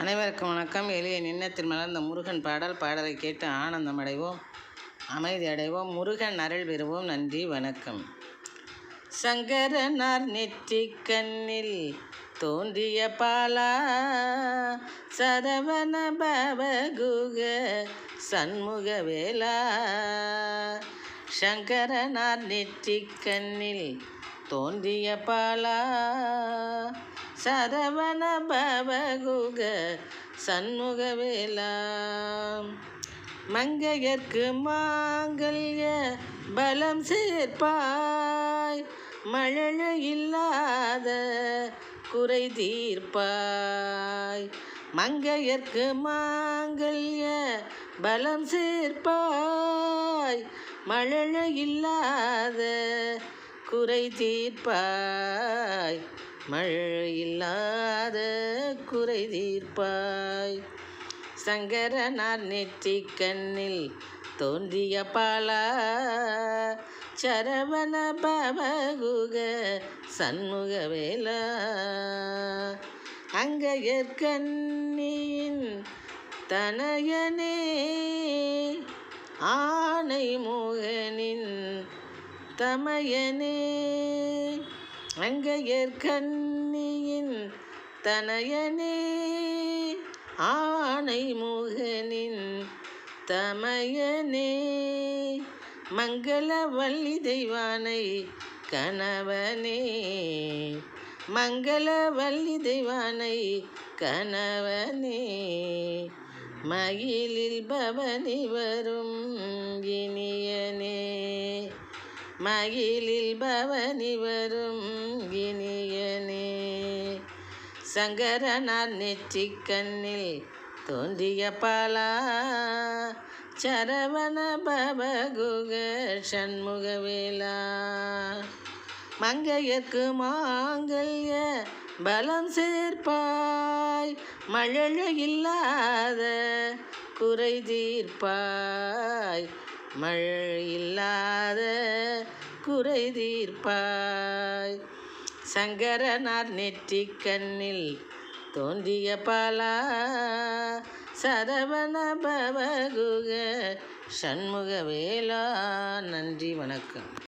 அனைவருக்கும் வணக்கம். எளிய நின்னத்தில் மலர்ந்த முருகன் பாடல் பாடலை கேட்டு ஆனந்தம் அடைவோம். அமைதி அடைவோம். முருகன் அருள் பெறுவோம். நன்றி வணக்கம். சங்கரனார் நெற்றி கண்ணில் தோன்றிய பாலா சரவண பவகுக சண்முக வேலா. சங்கரனார் நெற்றி கண்ணில் தோன்றிய பாலா சரவண பவகுக மங்கையர்க்கு மாங்கல்ய பலம் சேர்ப்பாய் மழழ இல்லாத குறை தீர்ப்பாய். மங்கையர்க்கு மாங்கல்ய பலம் சேர்ப்பாய் மழழ இல்லாத குறை தீர்ப்பாய். மழை இல்லாத குறை தீர்ப்பாய். சங்கரனார் நெற்றி கண்ணில் தோன்றிய பாலா. சரவண பவகுக சண்முக வேலா. அங்கையற்கண்ணியின் தனயனே ஆனை மோகனின் தமையனே. அங்கையற்கண்ணியின் தனயனே ஆணை முகனின் தமையனே. மங்களவள்ளி தெய்வானை கணவனே மங்களவள்ளி தெய்வானை கணவனே. மயிலில் பவனி வரும் இனியனே. மகிழில் பவனி வரும் இனியனே. சங்கரனார் நெற்றி கண்ணில் தோன்றிய பாலா. சரவண பவகுக சண்முகவேலா மங்கையர்க்கு மாங்கல்ய பலம் சேர்ப்பாய். மழழ இல்லாத குறை தீர்ப்பாய். மழை இல்லாத குறை தீர்ப்பாய். சங்கரனார் நெற்றி கண்ணில் தோன்றிய பாலா. சரவண பவகுக சண்முக வேலா நன்றி வணக்கம்.